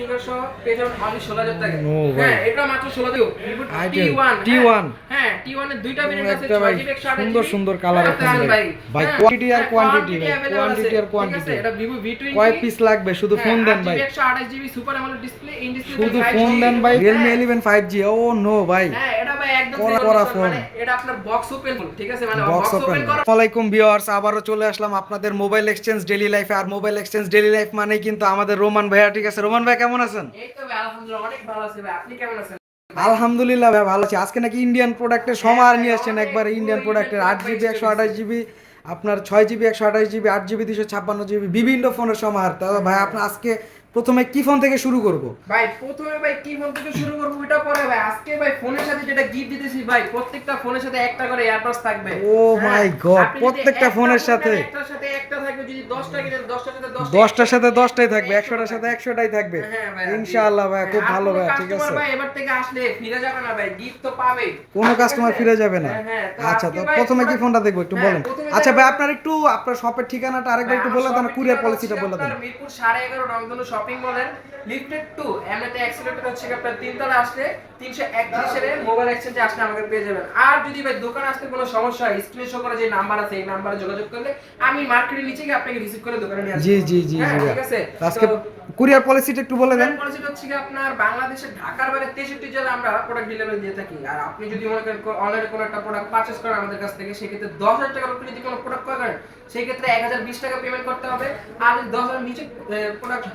Finger সহ পেয়ে only ষোলো হাজার টাকা। হ্যাঁ এটা মাত্র ষোলো দিও Itel, টি ওয়ান হ্যাঁ। টি ওয়ানের দুইটা ভেরিয়েন্ট আছে ছয় জিবি একশো আঠাশ সুন্দর সুন্দর কালারের হ্যাঁ, ভাই ভাই হ্যাঁ, কোয়ান্টিটি আর হ্যাঁ, কোয়ান্টিটি ভাই কোয়ান্টিটি আর কোয়ান্টিটি আছে, এটা ভিভো ভি টোয়েন্টি কয় পিস লাগবে? শুধু ফোন দেন ভাই। একশো আঠাশ GB super AMOLED display in display শুধু ফোন দেন ভাই রিয়েলমি ইলেভেন ফাইভ জি ও নো ভাই। হ্যাঁ এটা ভাই একদম করা ফোন। মানে এটা আপনার বক্স ওপেন ঠিক আছে? মানে বক্স ওপেন করা আসসালামাইকুম ভিউয়ার্স আবারও চলে আসলাম আপনাদের মোবাইল এক্সচেঞ্জ ডেলি লাইফে আর মোবাইল এক্সচেঞ্জ ডেলি লাইফ মানে কিন্তু আমাদের রোমান ভাইয়া ঠিক আছে? রোমান ভাই কেমন আছেন? আলহামদুলিল্লাহ ভাই। ভালো আছি। আজকে নাকি ইন্ডিয়ান প্রোডাক্টের সমার নিয়ে আসছেন একবার। ইন্ডিয়ান প্রোডাক্টের আট জিবি একশো আঠাশ জিবি আপনার ছয় জিবি একশো আঠাশ জিবি আট জিবি দুশো ছাপ্পান্ন জিবি বিভিন্ন ফোনের সমাহার। তো ভাই আপনার আজকে প্রথমে কি ফোন থেকে শুরু করব? ভাই প্রথমে ভাই কি ফোন থেকে শুরু করব ওইটা পরে ভাই। আজকে ভাই ফোনের সাথে যেটা গিফট দিতেছি ভাই প্রত্যেকটা ফোনের সাথে একটা করে এয়ারবাস থাকবে। হ্যাঁ, my God, আপনি যদি প্রত্যেকটা ফোনের ফোন সাথে? একটার সাথে একটা থাকবে যদি 10টা কিনেন 10টার সাথে 10টা দশটার সাথে দশটাই থাকবে একশোটার সাথে একশোটাই থাকবে। হ্যাঁ ইনশাআল্লাহ ভাই খুব ভালো ভাই ঠিক আছে। ভাই এবার থেকে আসলে ফিরে যাবে না ভাই গিফট তো পাবে কোনো কাস্টমার ফিরে যাবে না। হ্যাঁ, হ্যাঁ, আচ্ছা তো প্রথমে কি ফোনটা দেখব একটু হ্যাঁ, বলেন। আচ্ছা ভাই আপনার একটু আপনার শপের ঠিকানাটা আরেকবার একটু তাহলে shopping কুরিয়ার পলিসিটা বলে দেন। মিরপুর সাড়ে এগারো রংধনু শপিং মলের লিফটেড টু এমনিতে অ্যাক্সিলেটর হচ্ছে কি আপনার তিনতলা আসলে তিনশো একত্রিশের মোবাইল এক্সচেঞ্জে আসলে আমাকে পেয়ে যাবেন। আর যদি ভাই দোকানে আসতে কোনো সমস্যা হয় স্ক্রিনে শো করা যে নাম্বার আছে এই নাম্বারে যোগাযোগ করলে আমি মার্কেটের নিচে গিয়ে আপনাকে রিসিভ করে দোকানে নিয়ে আসব। জি জি জি হ্যাঁ, ঠিক আছে? আজকে কুরিয়ার পলিসিটা একটু বলে দেন। পলিসিটা হচ্ছে কি আপনার বাংলাদেশের ঢাকার বাইরে তেষট্টি জেলা আমরা প্রোডাক্ট ডেলিভারি দিয়ে থাকি। আর আপনি যদি মনে করেন অনলাইনে কোনো একটা প্রোডাক্ট পারচেস করেন আমাদের কাছ থেকে সেক্ষেত্রে দশ হাজার টাকার উপরে যদি কোনো প্রোডাক্ট করেন সেই ক্ষেত্রে এক হাজার বিশ টাকা পেমেন্ট করতে হবে। আর দশ হাজার নিচে প্রোডাক্ট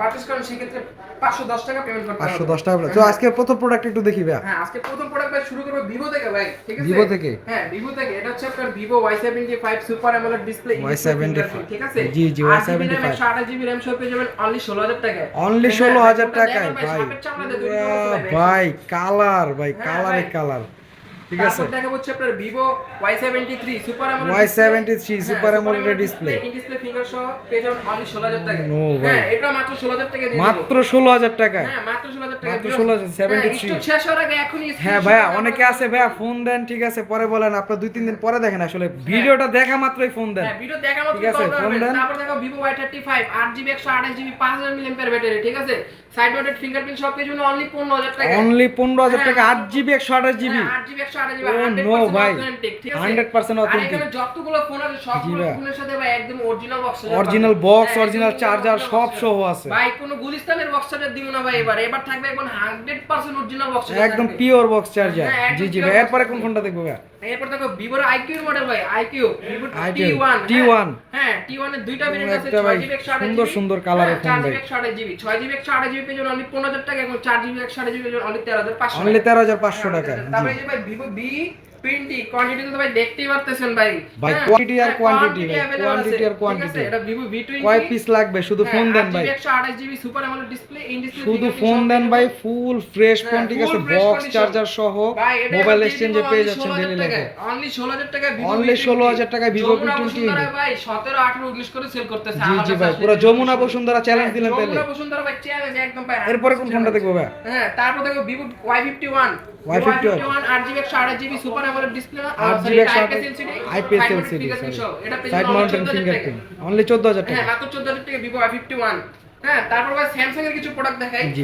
পারচেস করেন সেক্ষেত্রে পাঁচশো দশ টাকা পেমেন্ট করতে পাঁচশো দশ টাকা তো আজকে প্রথম প্রোডাক্ট একটু দেখি ভাই হ্যাঁ আজকে প্রথম প্রোডাক্ট ভাই শুরু করব ভিভো থেকে ভাই ঠিক আছে? Vivo থেকে? হ্যাঁ ভিভো থেকে। এটা হচ্ছে আপনার Vivo Y seventy five super AMOLED display Y75 ঠিক আছে? জি, জি, Y75 একশো আঠাশ জিবি র্যাম সহ পেয়ে যাবেন অনলি ষোলো হাজার টাকায়। অনলি হ্যাঁ, ষোলো হাজার টাকায় ভাই ভাই, কালার ভাই হ্যাঁ, কালারে কালার ঠিক আছে? তারপর দেখা হচ্ছে আপনার Y seventy three Y73 Super AMOLED display. Display finger সহ পেয়ে যাবেন অনলি ষোলো হাজার টাকা। হ্যাঁ এটা মাত্র ষোলো হাজার টাকা দিয়ে মাত্র ষোলো হাজার হ্যাঁ মাত্র ষোলো হাজার টাকা মাত্র 16,000, 73 হ্যাঁ, শেষ হওয়ার আগে এখনই হ্যাঁ ভাইয়া অনেকে আছে ভাইয়া ফোন দেন ঠিক আছে পরে বলেন আপনার দুই তিন দিন পরে দেখেন আসলে ভিডিওটা দেখা মাত্রই ফোন দেন। হ্যাঁ ভিডিও দেখা মাত্র কল ফোন করবেন দেন। তারপর দেখো একশো আঠাশ জিবি পাঁচ হাজার মিলিয়ন ব্যাটারি ঠিক আছে? সাইড মাউন্টেড ফিঙ্গারপ্রিন্ট সব কিছু অনলি পনেরো হাজার টাকা অনলি পনেরো হাজার হ্যাঁ, টাকা জিবি জিবি হ্যাঁ, 8 GB 128 GB, Oh, 100% ভাই। authentic, ঠিক আছে? 100% আর এখানে যতগুলো ফোন আছে সবগুলো ফোনের সাথে ভাই একদম original box charger Original পাবেন। box, হ্যাঁ, সব সহ। আছে। ভাই কোনো গুলিস্তানের charger দিব না ভাই এবার এবার থাকবে একদম 100% original box charger একদম পিওর বক্স চার্জার জি জি ভাই এরপরে কোন ফোনটা দেখব ভাইয়া এরপর দেখো ভিভোর আইকিউ মডেল ভাই iQOO Vivo iQOO, T one T1 হ্যাঁ টি1 এর দুইটা ভেরিয়েন্ট আছে একটা ভাই 6 জিবি 128 সুন্দর সুন্দর কালার ফোন ভাই। 4 জিবি 6 জিবি 128 জিবি যাবেন অনলি 15000 টাকা এবং 4 জিবি 128 জিবি পেয়ে যাবেন অনলি 13500 অনলি তেরো হাজার পাঁচশো টাকা তারপরে যে ভাই ভিভো বি কোয়ান্টিটি তো ভাই দেখতেই পারতেছেন ভাই। ভাই, হ্যাঁ, quantity আর হ্যাঁ, quantity ভাই, আছে, আর। আছে? এটা ভিভো কয় পিস লাগবে? শুধু ফোন দেন ভাই। একশো আঠাশ GB super AMOLED display in display শুধু ফোন দেন ভাই ফুল ফ্রেশ ফোন ঠিক আছে হ্যাঁ, বক্স চার্জার সহ মোবাইল এক্সচেঞ্জে পেয়ে যাচ্ছেন ডেলি লাইফে অনলি ষোলো হাজার টাকা Only 16,000 টাকায় Vivo যমুনা V20 বসুন্ধরা ভাই সতেরো আঠারো উনিশ করে সেল করতেছে জি জি ভাই পুরো যমুনা। বসুন্ধরা চ্যালেঞ্জ দিলেন হ্যাঁ, তাহলে যমুনা বসুন্ধরা ভাই চ্যালেঞ্জ একদম ভাই এরপরে কোন ফোনটা দেখব ভাই? হ্যাঁ তারপর দেখো ভিভো ওয়াই ফিফটি ওয়ান ছয় জিবি একশো আঠাশ জিবি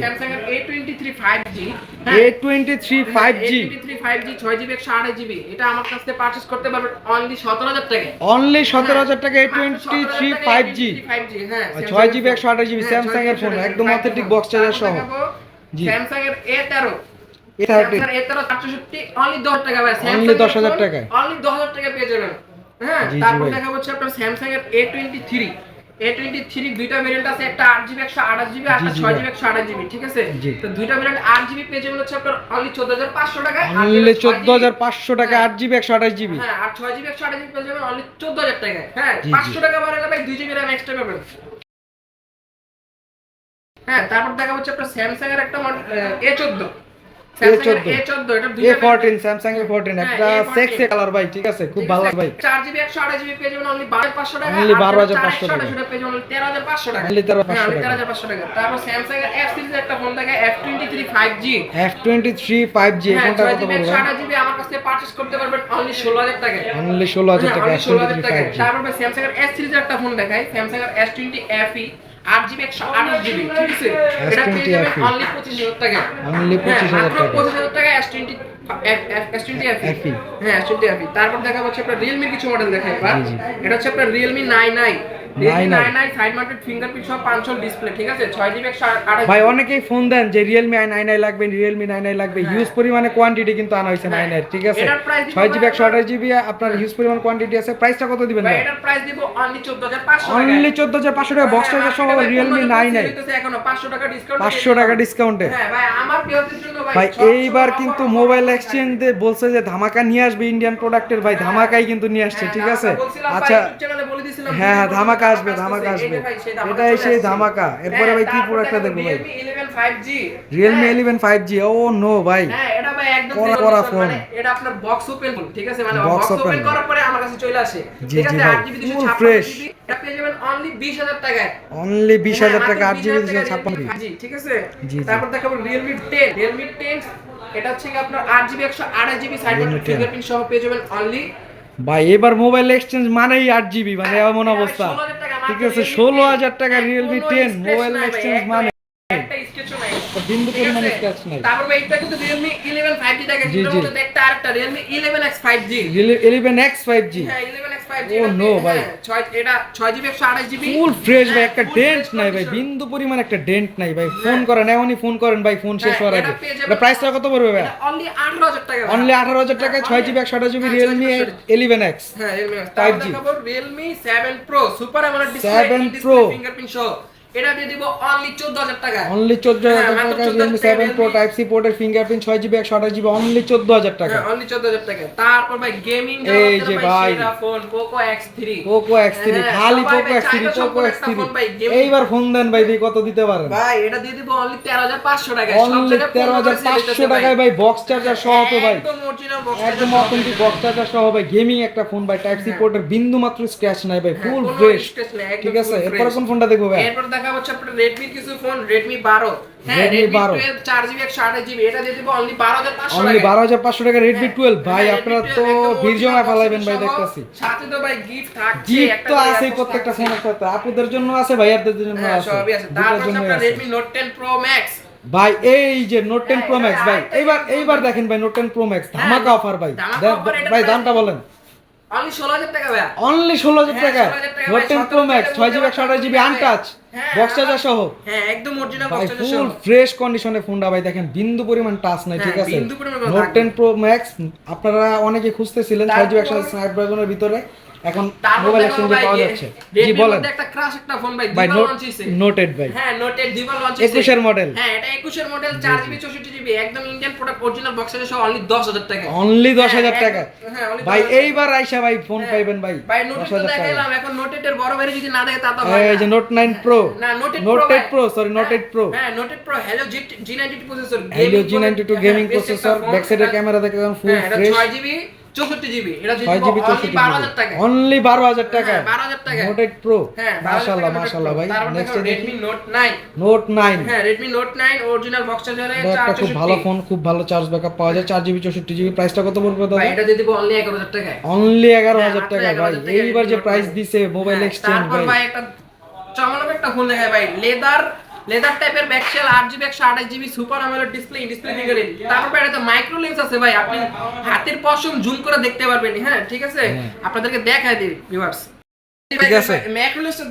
স্যামসাং এর এটা আমার কাছ থেকে করতে অনলি 17000 টাকা অনলি 17000 টাকা A23 5G 5G হ্যাঁ স্যামসাং এর ফোন একদম অথেন্টিক বক্স চার্জার সহ। স্যামসাং এর A13 এটা এটারও চারশোষট্টি দশ টাকা দশ হাজার টাকায়? অনলি দশ হাজার টাকা পেয়ে যাবেন। হ্যাঁ তারপর দেখা হচ্ছে আপনার স্যামসাং এর থ্রি এ থ্রি দুইটা ভেরিয়েন্ট আছে একটা আট জিবি একশো আঠাশ জিবি আর ছয় জিবি একশো আঠাশ জিবি ঠিক আছে? তো দুইটা ভেরিয়েন্ট আট জিবি পেয়ে যাবেন হচ্ছে আপনার অনলি চোদ্দ হাজার পাঁচশো টাকা চোদ্দ হাজার পাঁচশো হ্যাঁ। টাকা আট জিবি একশো আঠাশ জিবি হ্যাঁ আর ছয় জিবি একশো আঠাশ জিবি পেয়ে যাবেন অনলি চোদ্দ হাজার টাকায়। হ্যাঁ পাঁচশো টাকা বাড়ালে ভাই দুই জিবি র্যাম এক্সট্রা পাবেন। হ্যাঁ তারপর দেখা হচ্ছে আপনার স্যামসাং এর একটা এ চোদ্দ। স্যামসাং এ ফোরটিন হ্যাঁ, একটা সেক্সি কালার ভাই ঠিক আছে খুব ভালো ভাই। চার জিবি একশো আঠাশ জিবি পেয়ে যাবেন অনলি বারো পাঁচশো টাকা Only আর 12,500 যেটা টাকা। পেয়ে যাবেন তেরো হাজার পাঁচশো টাকা। Only 13,500 হ্যাঁ, only টাকা। তারপর স্যামসাং এর এফ সিরিজের একটা ফোন থাকে F twenty three five G F twenty three five G হ্যাঁ ফোনটা কত জিবি আমার কাছ পারচেস করতে পারবেন অনলি ষোলো হাজার টাকা অনলি ষোলো হাজার টাকা এফ টোয়েন্টি থ্রি তারপর স্যামসাং এর S সিরিজের একটা ফোন দেখাই স্যামসাং এর S20 FE আট জিবি একশো আঠাশ জিবি ঠিক আছে? এটা পেয়ে যাবেন অনলি পঁচিশ হাজার টাকা। Only 25,000 টাকা। পঁচিশ হাজার টাকা এস টোয়েন্টি হ্যাঁ তারপর দেখা হচ্ছে আপনার রিয়েলমির কিছু মডেল জি। এটা হচ্ছে আপনার Realme nine nine Realme 99 nine nine side mounted fingerprint সহ পাঁচ ডিসপ্লে ঠিক আছে? ছয় জিবি একশো আঠাশ ভাই অনেকেই ফোন দেন যে রিয়েলমি আই নাইন আই লাগবে রিয়েলমি নাইন আই লাগবে। হিউজ পরিমাণে কোয়ান্টিটি কিন্তু আনা হয়েছে হ্যাঁ। নাইন এর ঠিক আছে? ছয় জিবি একশো আঠাশ জিবি আপনার হিউজ পরিমাণ কোয়ান্টিটি আছে। প্রাইসটা কত দিবেন অনলি চোদ্দ হাজার পাঁচশো টাকা। বক্স হ্যাঁ, সহ রিয়েলমি নাইন আই পাঁচশো টাকা ডিসকাউন্ট পাঁচশো টাকা ডিসকাউন্টে হ্যাঁ ভাই আমার জন্য ভাই ভাই 600 এইবার কিন্তু মোবাইল এক্সচেঞ্জ বলছে যে ধামাকা নিয়ে আসবে ইন্ডিয়ান প্রোডাক্টের ভাই ধামাকাই কিন্তু নিয়ে আসছে হ্যাঁ, ঠিক আছে? আচ্ছা হ্যাঁ হ্যাঁ ধামাকা আসবে ধামাকা আসবে। এটা এসে সেই ধামাকা। এরপরে হ্যাঁ, ভাই কি প্রোডাক্টটা দেখো দেখব ভাই? Realme 11 5G Realme eleven five G ও নো ভাই। হ্যাঁ মানে এটা আপনার বক্স ওপেন ঠিক আছে? মানে বক্স ওপেন করার পরে আমার কাছে চলে আসে। ঠিক আছে? ভাই, 8GB 256 fresh। এটা পেয়ে যাবেন অনলি 20000 টাকায়। অনলি বিশ হাজার হ্যাঁ, টাকা আট মাত্র জিবি 20,000 টাকায় ছাপ্পান্ন। Realme 5G, ঠিক আছে? জি, জি। তারপর দেখাবো Realme 10 Realme 10 এটা হচ্ছে আপনার 8GB 128GB side Realme 10 fingerprint সহ পেয়ে যাবেন অনলি ভাই এবার মোবাইল এক্সচেঞ্জ মানেই আট জিবি মানে এমন অবস্থা। ঠিক আছে ষোলো হাজার টাকা রিয়েলমি টেন মোবাইল এক্সচেঞ্জ মানে বিন্দু পরিমাণে স্ক্র্যাচ নাই। তারপর ভাই এটা কিন্তু Realme 11 5G দেখেন এটার মধ্যে দেখতে। আরেকটা Realme 11X 5G eleven X five G হ্যাঁ 11X 5G Oh, এটা no, দিয়ে- ভাই। হ্যাঁ, এটা 6GB 128GB ফুল ফ্রেশ ভাই হ্যাঁ, একটা ডেন্ট নাই ভাই বিন্দু পরিমাণ একটা ডেন্ট নাই ভাই। ফোন করেন এমনই ফোন করেন ভাই ফোন শেষ হ্যাঁ, হওয়ার আগে। এটা প্রাইসটা কত পড়বে ভাই? only 18,000 টাকা অনলি আঠারো হাজার টাকায় ছয় জিবি একশো আঠাশ জিবি হ্যাঁ, রিয়েলমি 6GB ইলেভেন এক্স হ্যাঁ Realme X। 5G তারপর Realme 7 Pro super AMOLED display 7 in-display Pro। fingerprint সহ। এটা দিয়ে দিব অনলি 14000 টাকা। অনলি চোদ্দ হ্যাঁ, হাজার মাত্র টাকা রিয়েলমি টাকা সেভেন প্রো টাইপ সি পোর্টের ফিঙ্গারপ্রিন্ট ছয় জিবি একশো আঠাশ জিবি অনলি চোদ্দ হাজার টাকা। হ্যাঁ অনলি 14000 টাকা। তারপর ভাই গেমিং এই যে ভাই। Phone Poco X3 Poco X three হ্যাঁ, খালি পোকো ভাই এক্স থ্রি চাহিদা পোকো সম্পন্ন এক্স একটা থ্রি ফোন ভাই, gaming- এইবার ফোন দেন ভাই কত দিতে পারেন? ভাই এটা দিয়ে দিব অনলি 13500 টাকায় সব অনলি জায়গায় তেরো হাজার পাঁচশো টাকায় ভাই বক্স চার্জার সহ তো ভাই। একদম অরিজিনাল বক্স একদম অথেন্টিক বক্স চার্জার সহ ভাই গেমিং একটা ফোন ভাই টাইপ সি পোর্টের বিন্দু মাত্র স্ক্র্যাচ নাই ভাই ফুল কোনো ফ্রেশ ঠিক আছে? এরপরে। কোন ফোনটা দেখব ভাই? এরপর দেখা হচ্ছে আপনার রেডমির কিছু ফোন রেডমি বারো। হ্যাঁ রেডমি 12 টুয়েলভ চার জিবি একশো আঠাশ জিবি এটা দিয়ে দিব অনলি বারো হাজার অনলি বারো হাজার পাঁচশো টাকা রেডমি টুয়েলভ ভাই হ্যাঁ, আপনারা তো ভিড় জমা original ভাই দেখতেছি। সাথে তো ভাই গিফট থাকছে গিফট তো করে প্রত্যেকটা ফোনের সাথে আপুদের জন্য আছে ভাইয়াদের জন্য হ্যাঁ আছে। ভাই এই যে নোট টেন হ্যাঁ, প্রো ম্যাক্স ভাই এইবার এইবার দেখেন ভাই নোট টেন প্রো ম্যাক্স ধামাকা অফার ভাই। ভাই দামটা বলেন। অনলি ষোলো হাজার টাকা ভাই। অনলি ষোলো হাজার হ্যাঁ, টাকা? 16,000 টাকা নোট ভাই, টেন 17 প্রো ম্যাক্স টাকা ছয় জিবি আনটাচ বক্স চার্জার সহ। হ্যাঁ একদম অরিজিনাল বক্স চার্জার সহ। ফুল ফ্রেশ কন্ডিশনে ফোনটা ভাই দেখেন বিন্দু পরিমাণ টাচ নাই হ্যাঁ, ঠিক আছে? নোট দাগ টেন নেই। প্রো ম্যাক্স আপনারা অনেকে খুঁজতেছিলেন ছয় জিবি একশো তারপর- স্ন্যাপড্রাগনের ভিতরে। এখন মোবাইল এক্সচেঞ্জে ভাই, পাওয়া যাচ্ছে। জি বলেন। একটা crash একটা ফোন ভাই, launch হইছে। নোটেড ভাই। হ্যাঁ, Note 8 দুইবার launch হইছে। একুশের মডেল হ্যাঁ, এটা 21 এর মডেল, 4GB 64GB, একদম box এর সহ only 10,000 টাকায়। অনলি দশ হ্যাঁ, হাজার এক- টাকা। হ্যাঁ, ভাই এইবার আইসা ভাই ফোন হ্যাঁ। পাইবেন ভাই ভাই, 8 তো দেখাইলাম, এখন 8 এর বড় যদি না দেখে তা তো হয় এই যে নোট নাইন প্রো না, Note 8 নোট Pro এইট ভাই। Pro sorry note eight pro হ্যাঁ, Note 8 Pro, Helio G- G92 processor, Helio G ninety two হ্যাঁ, গেমিং প্রসেসর ব্যাক সাইডের ক্যামেরা দেখে ফুল হ্যাঁ, এটা ফ্রেশ 6GB 64GB, এটা দিয়ে ছয় দিব জিবি only চৌষট্টি 12,000 টাকায়। অনলি বারো হাজার টাকা হ্যাঁ, 12,000 টাকায়। নোট এইট প্রো হ্যাঁ, মাশাল্লাহ 12,000 ভাই next Redmi Note 9 note nine হ্যাঁ Redmi Note 9 অরিজিনাল বক্স চার্জারে একটা খুব ভালো ফোন খুব ভালো চার্জ ব্যাকআপ পাওয়া যায়। চার জিবি চৌষট্টি জিবি প্রাইসটা কত পড়বে ভাই এটা দিয়ে দিব অনলি 11000 টাকায়। অনলি এগারো হ্যাঁ, হাজার মাত্র টাকা ভাই। এইবার যে প্রাইস দিছে মোবাইল এক্সচেঞ্জ ভাই। ভাই একটা চমৎকার একটা ফোন দেখায় ভাই। লেদার লেদার টাইপের back shell 8GB 128GB super AMOLED display display fingering তারপর ভাই এটা মাইক্রো লেন্স আছে ভাই আপনি হাতের পশম জুম করে দেখতে পারবেন হ্যাঁ ঠিক আছে। আপনাদেরকে দেখায় দিই ভিউয়ার্স ঠিক আছে।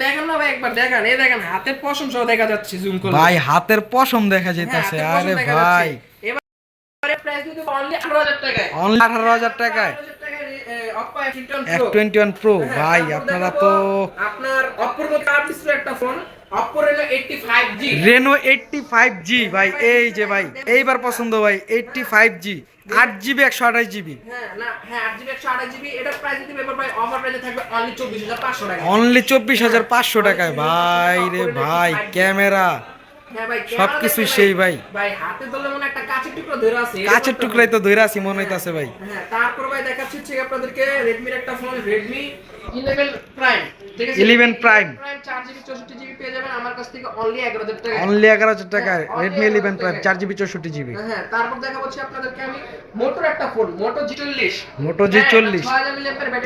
দেখেন না ভাই একবার দেখান। এই দেখেন হাতের পশম সহ দেখা যাচ্ছে জুম করে ভাই হাতের পশম দেখা হ্যাঁ, পশম আরে ভাই। এবারে প্রাইস দিতে অনলি 18000 টাকায়। অনলি আঠারো হাজার টাকায়? 18,000 টাকায়, F21 Pro। Twenty one pro হ্যাঁ, ভাই আপনারা তো আপনার কার্ভ ডিসপ্লে একটা phone Reno 85G eighty five G ভাই এই যে ভাই এইবার পছন্দ ভাই এইটটি ফাইভ জি আট জিবি একশো আঠাশ জিবি হ্যাঁ না হ্যাঁ 8GB 128GB এটার প্রাইস দিতে এবার ভাই অফার প্রাইসে থাকবে অনলি 24500 টাকা। অনলি চব্বিশ হাজার পাঁচশো টাকায় ভাই রে ভাই ক্যামেরা হ্যাঁ ভাই সবকিছুই সেই ভাই। কাছের টুকরাই তো ধরে আছি মনে হইতাছে ভাই। হ্যাঁ তারপর ভাই দেখাচ্ছি আপনাদেরকে রেডমির একটা ফোন রেডমি 11 প্রাইম ঠিক আছে? 11 Prime। প্রাইম 4GB 64GB পেয়ে যাবেন আমার কাছ থেকে অনলি 11000 টাকা। অনলি এগারো হাজার টাকা। হ্যাঁ, রেডমি ইলেভেন 11 প্রাইম জিবি চৌষট্টি জিবি হ্যাঁ তারপর দেখা হচ্ছে আপনাদেরকে আমি মোটর একটা ফোন মোটো জি চল্লিশ। G40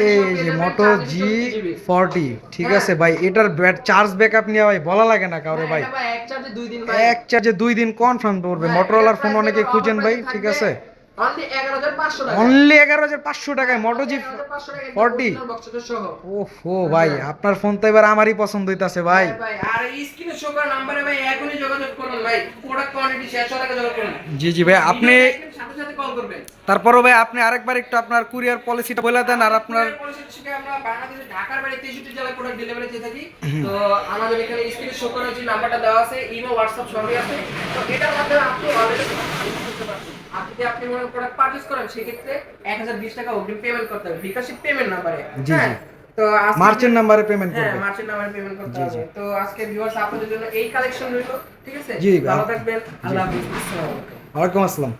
এই যে মোটো জি ফর্টি ঠিক আছে ভাই এটার চার্জ ব্যাকআপ নিয়ে ভাই বলা লাগে না কাউরে ভাই। এক চার্জে দুই দিন এক চার্জে দুই দিন কনফার্ম হ্যাঁ, মোটরোলার এটার ফোন অনেকে খুঁজেন ভাই ঠিক আছে? Only 11500 টাকা। অনলি টাকায় মোটো জি 11500 40 original box set সহ। ওহো ভাই আপনার ফোন তো এবার আমারই পছন্দ হইতাছে ভাই। ভাই আর স্ক্রিনে শো করা নাম্বারে ভাই এখনই যোগাযোগ করুন ভাই। প্রোডাক্ট কোয়ান্টিটি শেষ হওয়ার আগে যোগাযোগ করুন। জি জি ভাই আপনি Video দেখবেন, সাথে সাথে কল করবেন। তারপরও ভাই আপনি আরেকবার একটু আপনার কুরিয়ার পলিসিটা বলে দেন আর আপনার পলিসি আমরা বাংলাদেশের ঢাকার বাইরে 63 জেলায় প্রোডাক্ট ডেলিভারি দিয়ে থাকি। তো আমাদের এখানে স্ক্রিনে শো করা যে নাম্বারটা দেওয়া আছে ইমো হোয়াটসঅ্যাপ সবই আছে। তো এটার মাধ্যমে আপনি অলরেডি আপনি যদি আপনি মনে প্রোডাক্ট পারচেজ করেন সেক্ষেত্রে 1020 টাকা অগ্রিম পেমেন্ট করতে হবে। বিকাশি পেমেন্ট নাম্বারে জি। তো মার্চেন্ট নাম্বারে পেমেন্ট হ্যাঁ করবে। মার্চেন্ট নাম্বারে পেমেন্ট করতে হবে। তো আজকে ভিউয়ার্স আপনাদের জন্য এই কালেকশন রইল ঠিক আছে? ভালো থাকবেন। আল্লাহ হাফেজ। আসসালামু আলাইকুম। ওয়ালাইকুম আসসালাম।